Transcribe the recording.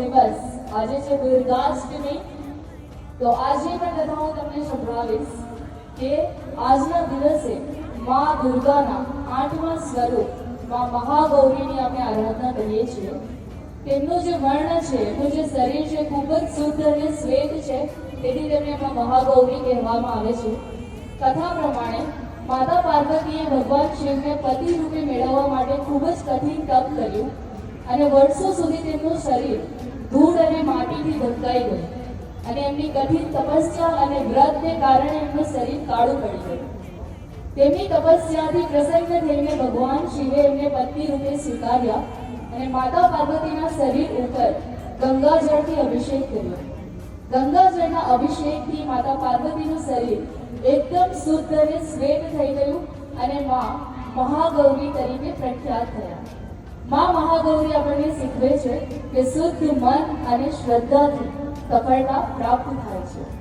દિવસ આજે છે દુર્ગાષ્ટમી તો આજે પણ કથા હું તમને સંભળાવીશ કે આજના દિવસે મા દુર્ગાના આઠમા સ્વરૂપ મા મહાગૌરીની આપણે આરાધના કરીએ છીએ. તેમનું જે વર્ણ છે એમનું જે શરીર છે, ખૂબ જ શુદ્ધ અને શ્વેત છે, તેથી તેમને એમાં મહાગૌરી કહેવામાં આવે છે. કથા પ્રમાણે માતા પાર્વતીએ ભગવાન શિવને પતિ રૂપે મેળવવા માટે ખૂબ જ કઠિન તપ કર્યું અને વર્ષો સુધી તેમનું શરીર અને એમની કઠિન તપસ્યા અને વ્રતને કારણે એમનું શરીર કાળું પડી ગયું. તેમની તપસ્યાથી પ્રસન્ન થઈને ભગવાન શિવે એમને પત્ની રૂપે સ્વીકાર્યા અને માતા પાર્વતીના શરીર ઉપર ગંગાજળથી અભિષેક કર્યો. ગંગાજળના અભિષેકથી માતા પાર્વતીનું શરીર એકદમ શુદ્ધ અને શ્વેત થઈ ગયું અને માં મહાગૌરી તરીકે પ્રખ્યાત થયા. માં મહાગૌરી આપણને શીખવે છે કે શુદ્ધ મન અને શ્રદ્ધાથી સફળતા પ્રાપ્ત થાય છે